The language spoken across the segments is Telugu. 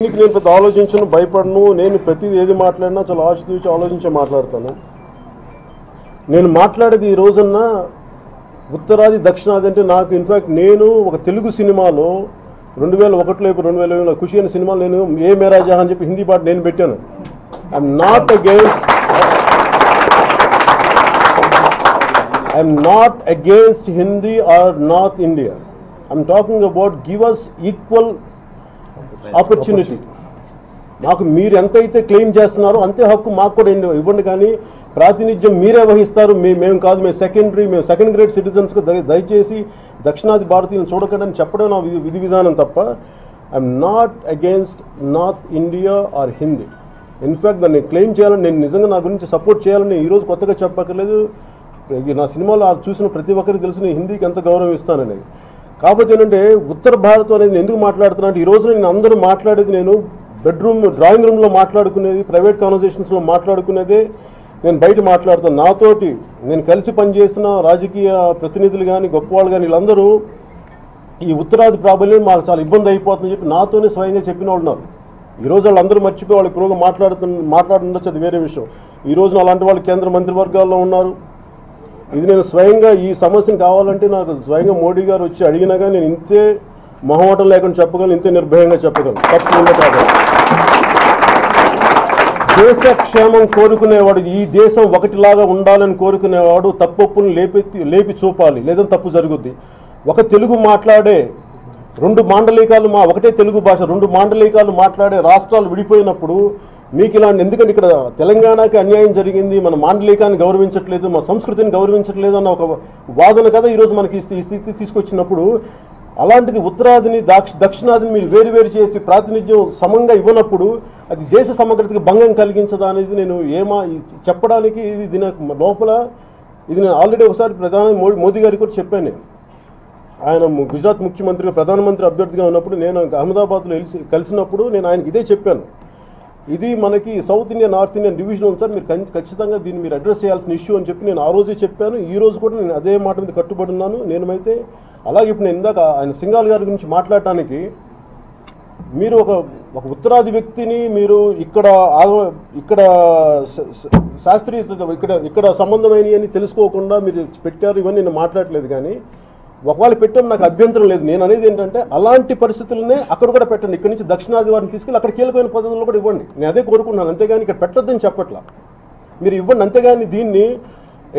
దీనికి నేను పెద్ద ఆలోచించను భయపడను నేను ప్రతి ఏది మాట్లాడినా చాలా ఆచితూచి ఆలోచించి మాట్లాడతాను. నేను మాట్లాడేది ఈ రోజున్న ఉత్తరాది దక్షిణాది అంటే నాకు ఇన్ఫాక్ట్ నేను ఒక తెలుగు సినిమాలో రెండు వేల ఒకటిలో ఇప్పుడు రెండు వేల ఏడులో ఖుషి అనే సినిమాలో నేను ఏ మేరా అని చెప్పి హిందీ పాట నేను పెట్టాను. I'm not against I'm not against Hindi or North India I'm talking about give us equal opportunity మాకు మీరు ఎంతైతే క్లెయిమ్ చేస్తున్నారో అంతే హక్కు మాకు కూడా ఇవ్వండి- కానీ ప్రాతినిధ్యం మీరే వహిస్తారు. మేము కాదు మేము సెకండరీ మేము సెకండ్ గ్రేడ్ సిటిజన్స్కి దయ దయచేసి దక్షిణాది భారతీయులను చూడకండి అని చెప్పడం నా విధి విధి విధానం తప్ప I'm not against north India or Hindi in fact దాన్ని క్లెయిమ్ చేయాలని నేను నిజంగా నా గురించి సపోర్ట్ చేయాలని ఈరోజు కొత్తగా చెప్పక్కర్లేదు. నా సినిమాలో ఆ చూసిన ప్రతి ఒక్కరికి తెలిసిన హిందీకి ఎంత గౌరవం ఇస్తాననేది. కాకపోతే ఏంటంటే ఉత్తర భారతం అనేది ఎందుకు మాట్లాడుతున్నా అంటే ఈ రోజు నేను అందరూ మాట్లాడేది నేను బెడ్రూమ్ డ్రాయింగ్ రూమ్లో మాట్లాడుకునేది ప్రైవేట్ కాన్వర్జేషన్స్లో మాట్లాడుకునేదే నేను బయట మాట్లాడుతాను నాతోటి నేను కలిసి పనిచేసిన రాజకీయ ప్రతినిధులు కానీ గొప్పవాళ్ళు కానీ వీళ్ళందరూ ఈ ఉత్తరాది ప్రాబల్యం మాకు చాలా ఇబ్బంది అయిపోతుందని చెప్పి నాతోనే స్వయంగా చెప్పిన వాళ్ళు ఉన్నారు. ఈ రోజు వాళ్ళందరూ మర్చిపోయి వాళ్ళు ఇప్పుడు మాట్లాడుతు మాట్లాడుతుండొచ్చు అది వేరే విషయం. ఈ రోజున అలాంటి వాళ్ళు కేంద్ర మంత్రివర్గాల్లో ఉన్నారు. ఇది నేను స్వయంగా ఈ సమస్యను కావాలంటే నాకు స్వయంగా మోడీ గారు వచ్చి అడిగినా కానీ నేను ఇంతే మొహమాటం లేకుండా చెప్పగలను ఇంతే నిర్భయంగా చెప్పగలను. తప్పు కాదు. దేశ క్షేమం కోరుకునేవాడు ఈ దేశం ఒకటిలాగా ఉండాలని కోరుకునేవాడు తప్పొప్పును లేపెత్తి లేపి చూపాలి. లేదంటే తప్పు జరుగుద్ది. ఒక తెలుగు మాట్లాడే రెండు మాండలికాలు మా ఒకటే తెలుగు భాష రెండు మాండలికాలు మాట్లాడే రాష్ట్రాలు విడిపోయినప్పుడు మీకు ఇలాంటి ఎందుకంటే ఇక్కడ తెలంగాణకి అన్యాయం జరిగింది మన మాండలికాన్ని గౌరవించట్లేదు మన సంస్కృతిని గౌరవించట్లేదు అన్న ఒక వాదన కదా ఈరోజు మనకి ఈ స్థితి తీసుకొచ్చినప్పుడు. అలాంటిది ఉత్తరాదిని దాక్ష దక్షిణాదిని మీరు వేరు వేరు చేసి ప్రాతినిధ్యం సమంగా ఇవ్వనప్పుడు అది దేశ సమగ్రతకి భంగం కలిగించదా అనేది నేను ఏమా చెప్పడానికి ఇది దీని లోపల ఇది నేను ఆల్రెడీ ఒకసారి ప్రధాని మోడీ మోదీ గారికి కూడా చెప్పాను నేను. ఆయన గుజరాత్ ముఖ్యమంత్రిగా ప్రధానమంత్రి అభ్యర్థిగా ఉన్నప్పుడు నేను అహ్మదాబాద్లో కలిసి కలిసినప్పుడు నేను ఆయనకి ఇదే చెప్పాను. ఇది మనకి south India north Indian division ఉంది సార్. మీరు ఖచ్చితంగా దీన్ని మీరు అడ్రస్ చేయాల్సిన ఇష్యూ అని చెప్పి నేను ఆ రోజే చెప్పాను. ఈ రోజు కూడా నేను అదే మాట మీద కట్టుబడి ఉన్నాను. నేనైతే అలాగే ఇప్పుడు నేను ఇందాక ఆయన సింగాల్ గారి గురించి మాట్లాడటానికి మీరు ఒక ఒక ఉత్తరాది వ్యక్తిని మీరు ఇక్కడ ఇక్కడ శాస్త్రీయత శాస్త్రీయ ఇక్కడ ఇక్కడ సంబంధమైనవి అని తెలుసుకోకుండా మీరు పెట్టారు. ఇవన్నీ నేను మాట్లాడలేదు కానీ ఒకవేళ పెట్టడం నాకు అభ్యంతరం లేదు. నేను అనేది ఏంటంటే అలాంటి పరిస్థితులనే అక్కడ కూడా పెట్టండి. ఇక్కడ నుంచి దక్షిణాది వారిని తీసుకెళ్ళి అక్కడ కీలకమైన పద్ధతుల్లో కూడా ఇవ్వండి. నేను అదే కోరుకున్నాను అంతేగాని ఇక్కడ పెట్టొద్దని చెప్పట్లా. మీరు ఇవ్వండి. అంతేగాని దీన్ని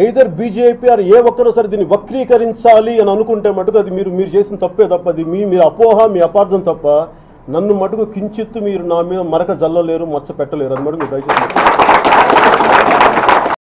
ఎయిదర్ బీజేపీ ఆర్ ఏ ఒక్కరో సరే దీన్ని వక్రీకరించాలి అని అనుకుంటే మటుకు అది మీరు మీరు చేసిన తప్పే తప్ప అది మీ మీరు అపోహ మీ అపార్థం తప్ప నన్ను మటుకు కించిత్తు మీరు నా మీద మరక జల్లలేరు మచ్చ పెట్టలేరు. అని మటుకు దయచేసి